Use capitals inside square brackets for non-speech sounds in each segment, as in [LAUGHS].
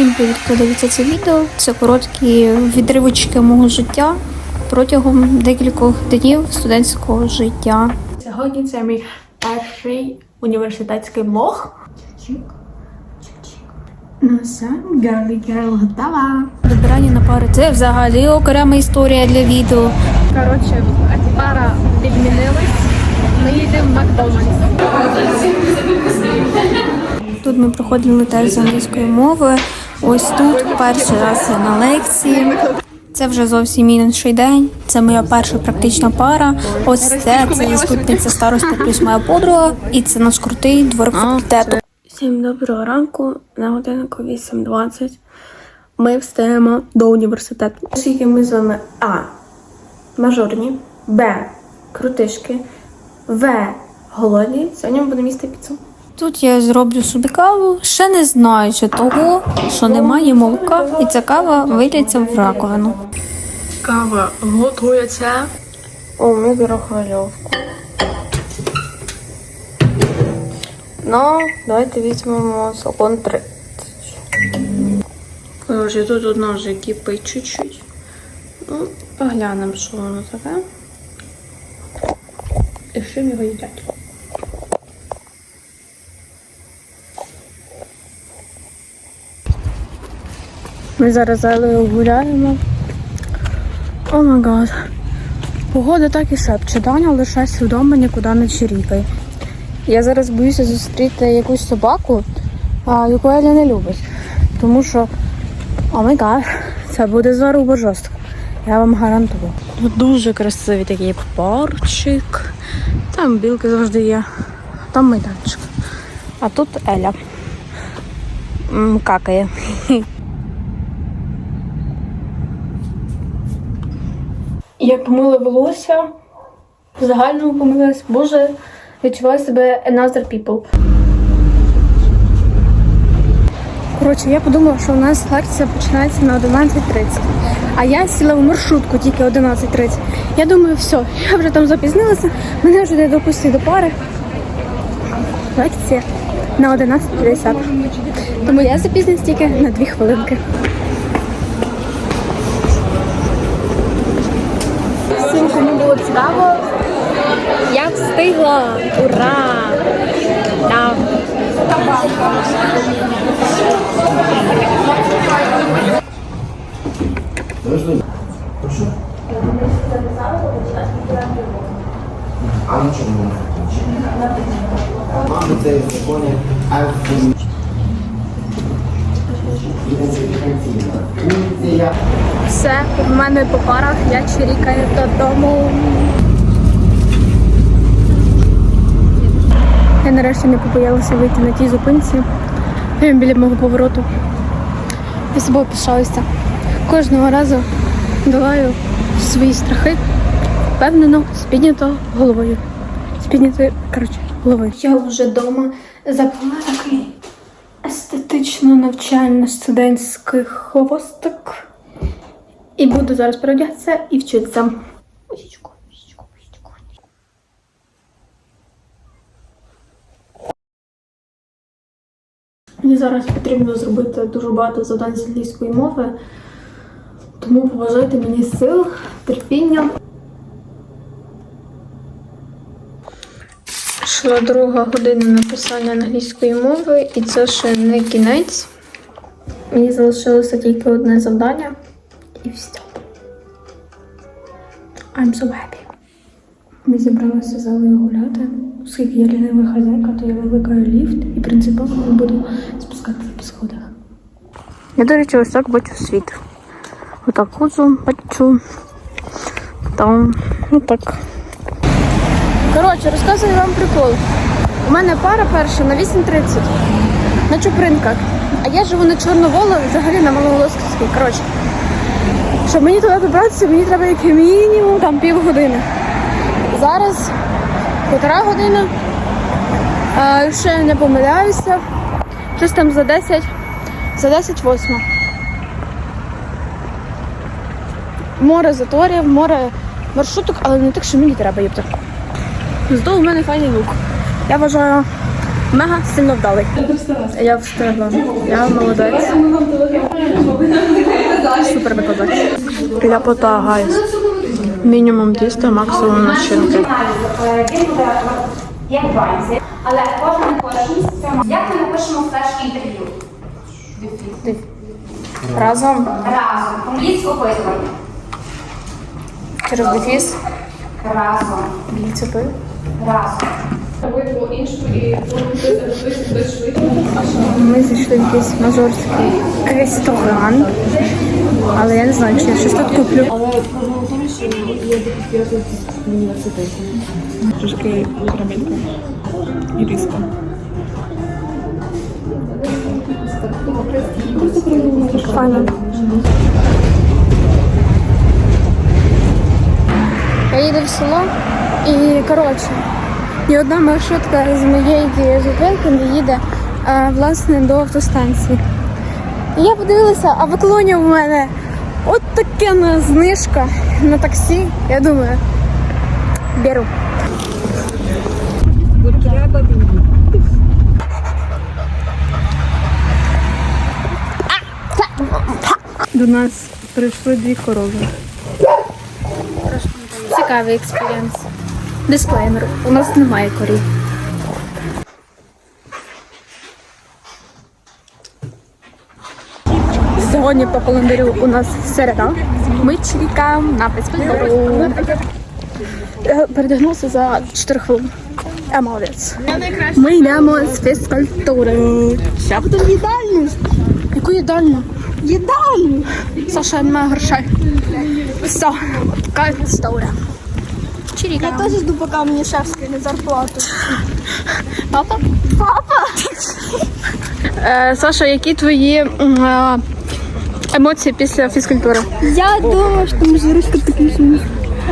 Всім привіт, хто дивиться це відео. Це короткі відривочки мого життя протягом декількох днів студентського життя. Сьогодні це мій перший університетський влог. Ну все, girly girl готова. Добирання на пари це взагалі окрема історія для відео. Коротше, пара відмінилась. Ми їдемо в Макдональдс. Тут ми проходили тест з англійської мови. Ось тут перший раз я на лекції. Це вже зовсім інший день. Це моя перша практична пара. Ось це це заступниця старости плюс моя подруга, і це наш крутий дворик факультету. Всім доброго ранку. На годинку 8.20. Ми встаємо до університету. Оскільки ми з вами А. Мажорні, Б. Крутишки, В. Голодні. Сьогодні ми будемо їсти піцу. Тут я зроблю собі каву, ще не знаючи того, що немає молока, і ця кава вилється в раковину. Кава готується. У мікрохвильовку. Ну, давайте візьмемо секунд 30. Коротше, тут одно вже кипить чуть-чуть. Ну, поглянемо, що воно таке. І з чим його їдять. Ми зараз Елею гуляємо. О май гад. Погода так і шепче. Даня лишайся вдома, нікуди не чирікай. Я зараз боюся зустріти якусь собаку, яку Еля не любить. Тому що, о май гад, це буде заруба жорстко. Я вам гарантую. Дуже красивий такий парчик. Там білки завжди є. Там майданчик. А тут Еля. Какає. [LAUGHS] Я помила волосся, в загальному помилась. Боже, відчуваю себе another people. Коротше, я подумала, що у нас лекція починається на 11.30. А я сіла в маршрутку тільки 11.30. Я думаю, все, я вже там запізнилася, мене вже не допустили до пари. Лекція на 11.50. Тому я запізнююсь тільки на 2 хвилинки. Всім, кому було цікаво, я встигла! Ура! Да. А на чому вона Мами це в законі Альфа. Функція. Все, в мене по парах, я чирікаю додому. Я нарешті не побоялася вийти на тій зупинці біля мого повороту. Я собою пишаюся. Кожного разу долаю свої страхи, впевнено, з піднятою головою. З піднятою, коротше, головою. Я вже вдома заплела такий естетично навчально студентський хвостик. І буду зараз переодягатися і вчитися. Усічку, усічку, усічку. Мені зараз потрібно зробити дуже багато завдань з англійської мови, тому побажайте мені сил, терпіння. Йшла друга година написання англійської мови, і це ще не кінець. Мені залишилося тільки одне завдання все. I'm so happy. Ми зібралися з Алею гуляти. Оскільки я лінива хазяйка, то я викликаю ліфт і принципово не буду спускатися по сходах. Я, до речі, ось так бачу світ. Отак ходжу, бачу. Там, ну так. Коротше, розказую вам прикол. У мене пара перша на 8.30 на Чупринках. А я живу на Чорноволу, взагалі на Маловолосківській. Коротше, щоб мені туди добратися, мені треба як мінімум там півгодини. Зараз півтора година. Ще не помиляюся. Щось там за 10, за 10 восьма. Море заторів, море маршруток, але не так, що мені треба їхати. Зато у мене файний лук. Я вважаю, мега сильно вдалий. Я встигла. Я молодець. Супер викладач. Ляпота, гайс. Мінімум тіста, максимум начинки. Він буде як банці, але кожен кожен. Як ми напишемо флеш інтерв'ю? Разом Разом. Компліт опитування. через дефіс. Разом. Бійцепи. Разом. Ми зайшли в якийсь мажорський ресторан. Але я не знаю, чи я щось тут куплю. Трошки карамелька і різка. Я їду в село і коротше, і одна маршрутка з моєї зупинки не їде власне до автостанції. Я подивилася, а в Оклоні у мене от таке на знижка на таксі. Я думаю, беру. До нас прийшли дві корови. Цікавий експірієнс. Дисклеймер. У нас немає корів. Сьогодні по календарю у нас середа. Ми чекаємо на фізкультуру. Передягнувся за 4 хвилини. Я молодець. Ми йдемо з фізкультури. Ще будемо в їдальню. Яку їдальню? Їдальню. Саша, немає грошей. Все, така історія. Чиріка. Я теж жду, поки мені шеф скине зарплату. Папа? Папа! Е, Саша, які твої е, емоції після фізкультури? Я думаю, что Мажорочка так не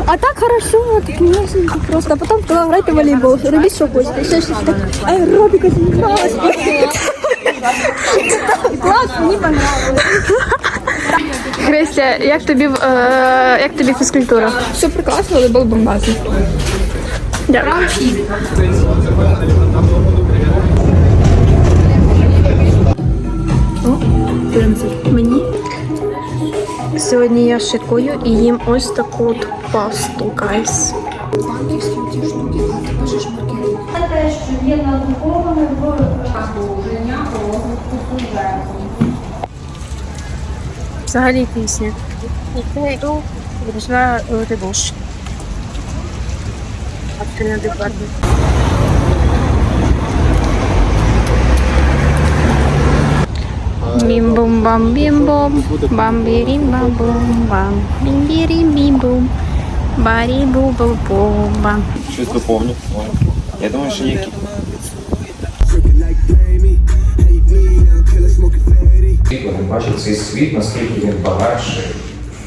А так хорошо, так нежненько просто. А потом туда играть в волейбол. Робить, что хочешь. Еще что так аэробика занималась. Класс, мне понравилось. Христя, як тобі, е, як тобі фізкультура? Все прекрасно, але був бомбазний. Дякую. Сьогодні я шикую і їм ось таку от пасту, гайс. Взагалі пісня. Я йду, прийшла дебош. А ти барі бу бу бум бам Щось доповню. Я думаю, що є Вони бачать цей світ, наскільки він багатший,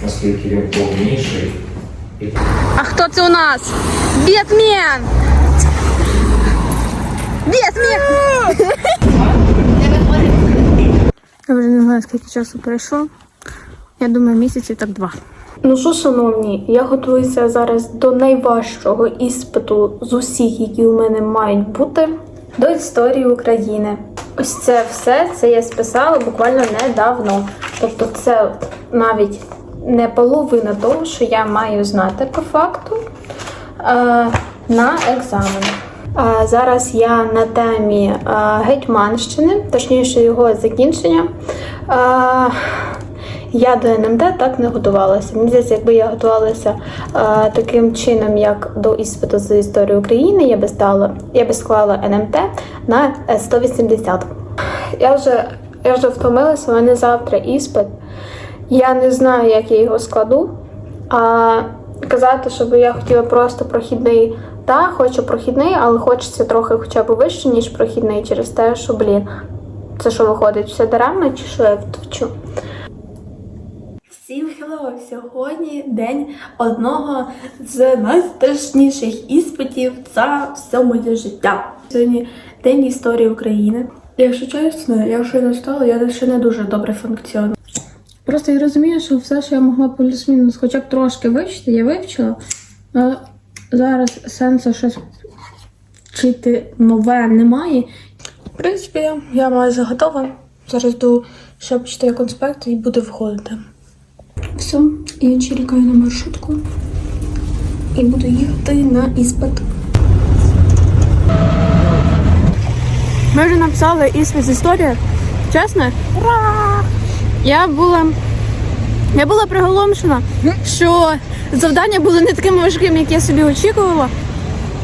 наскільки він повніший. А хто це у нас? Бетмен! Бетмен! Я вже не знаю, скільки часу пройшло. Я думаю, місяців так два. Ну що, шановні, я готуюся зараз до найважчого іспиту з усіх, які у мене мають бути, до історії України. Ось це все це я списала буквально недавно. Тобто, це навіть не половина того, що я маю знати по факту е, на екзамен. Зараз я на темі е, Гетьманщини, точніше його закінчення. Е, я до НМТ так не готувалася. Мені здається, якби я готувалася е, таким чином, як до іспиту з історії України, я би стала, я би склала НМТ на е, 180. Я вже, я вже втомилася, у мене завтра іспит. Я не знаю, як я його складу. А казати, щоб я хотіла просто прохідний. Та, хочу прохідний, але хочеться трохи хоча б вище, ніж прохідний, через те, що, блін, це що виходить, все даремно, чи що я вчу? Всім хелло! Сьогодні день одного з найстрашніших іспитів за все моє життя. Сьогодні день історії України. Якщо чесно, я ще не стала, я ще не дуже добре функціоную. Просто я розумію, що все, що я могла плюс-мінус хоча б трошки вивчити, я вивчила. А зараз сенсу щось вчити нове немає. В принципі, я майже готова. Зараз йду ще почитаю конспект і буду виходити. Все, я чекаю на маршрутку і буду їхати на іспит. Ми вже написали іспит з історії. Чесно? Ура! Я була. Я була приголомшена, що завдання були не такими важкими, як я собі очікувала.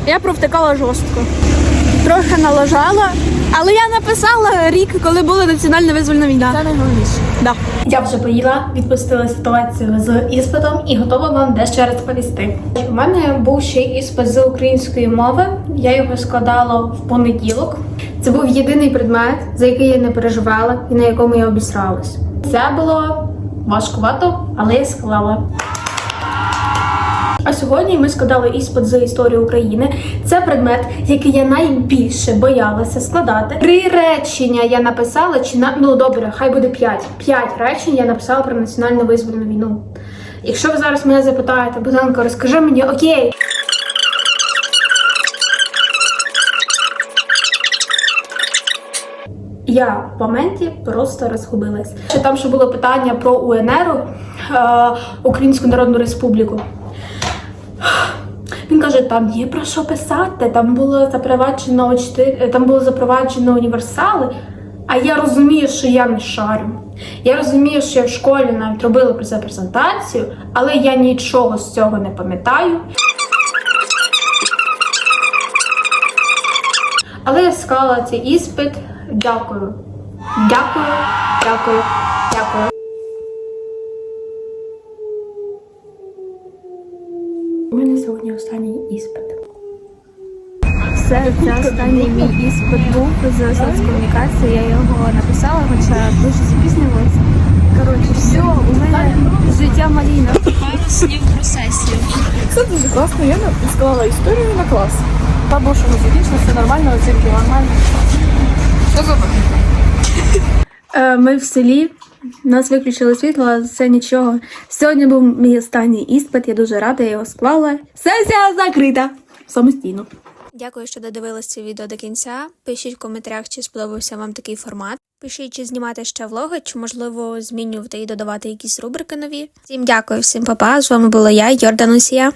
Я провтикала жорстко. Трохи налажала, але я написала рік, коли була національна визвольна війна. Це найголовніше. Да. Я вже поїла, відпустила ситуацію з іспитом і готова вам дещо розповісти. У мене був ще іспит з української мови. Я його складала в понеділок. Це був єдиний предмет, за який я не переживала і на якому я обісралась. Це було важкувато, але я склала. А сьогодні ми складали іспит з історії України. Це предмет, який я найбільше боялася складати. Три речення я написала, чи на ну добре, хай буде п'ять. П'ять речень я написала про національну визвольну війну. Якщо ви зараз мене запитаєте, Богданко, розкажи мені, окей. Я в моменті просто розгубилась. Ще там ще було питання про УНР, е, Українську Народну Республіку. Він каже, там є про що писати, там було запроваджено там було запроваджено універсали. А я розумію, що я не шарю. Я розумію, що я в школі навіть робила про це презентацію, але я нічого з цього не пам'ятаю. Але я склала цей іспит. Дякую. Дякую, дякую, дякую. У мене сьогодні останній іспит. Все, це останній мій іспит був з соцкомунікації. Я його написала, хоча дуже запізнювалася. Коротше, все, у мене життя маліна. Пару слів про сесію. Це дуже класно. Я склала історію на клас. Та бо що музикічно, все нормально, оцінки нормально. Е, Ми в селі, нас виключили світло, але це нічого. Сьогодні був мій останній іспит, я дуже рада, я його склала. Сесія закрита самостійно. Дякую, що додивилися це відео до кінця. Пишіть в коментарях, чи сподобався вам такий формат. Пишіть, чи знімати ще влоги, чи можливо змінювати і додавати якісь рубрики нові. Всім дякую, всім па-па. З вами була я, Йорданусія.